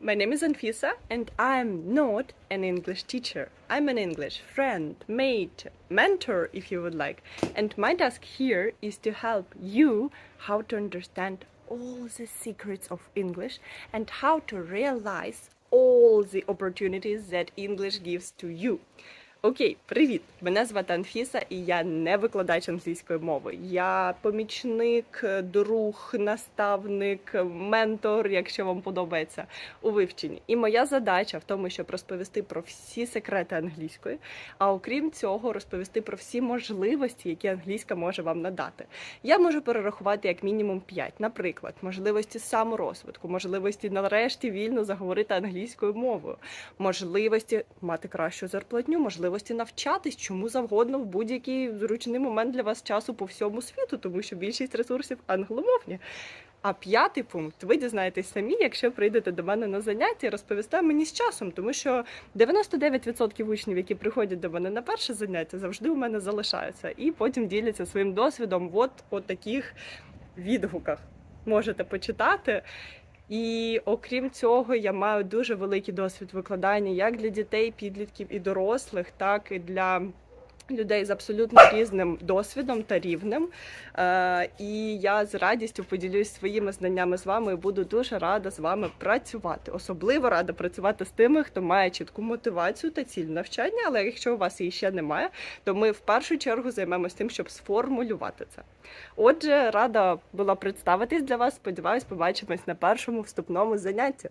my name is Anfisa, and I'm not an English teacher. I'm an English friend, mate, mentor, if you would like. And my task here is to help you how to understand all the secrets of English and how to realize all the opportunities that English gives to you. Окей, привіт! Мене звати Анфіса, і я не викладач англійської мови. Я помічник, друг, наставник, ментор, якщо вам подобається, у вивченні. І моя задача в тому, щоб розповісти про всі секрети англійської, а окрім цього, розповісти про всі можливості, які англійська може вам надати. Я можу перерахувати як мінімум 5. Наприклад, можливості саморозвитку, можливості нарешті вільно заговорити англійською мовою, можливості мати кращу зарплатню, можливості навчатись чому завгодно в будь-який зручний момент для вас часу по всьому світу, тому що більшість ресурсів англомовні. А п'ятий пункт ви дізнаєтесь самі, якщо прийдете до мене на заняття розповісте мені з часом, тому що 99% учнів, які приходять до мене на перше заняття, завжди у мене залишаються і потім діляться своїм досвідом от, от таких відгуках. Можете почитати. І окрім цього, я маю дуже великий досвід викладання як для дітей, підлітків і дорослих, так і для людей з абсолютно різним досвідом та рівнем. Е, і я з радістю поділюсь своїми знаннями з вами і буду дуже рада з вами працювати. Особливо рада працювати з тими, хто має чітку мотивацію та ціль навчання. Але якщо у вас її ще немає, то ми в першу чергу займемось тим, щоб сформулювати це. Отже, рада була представитись для вас. Сподіваюсь, побачимось на першому вступному занятті.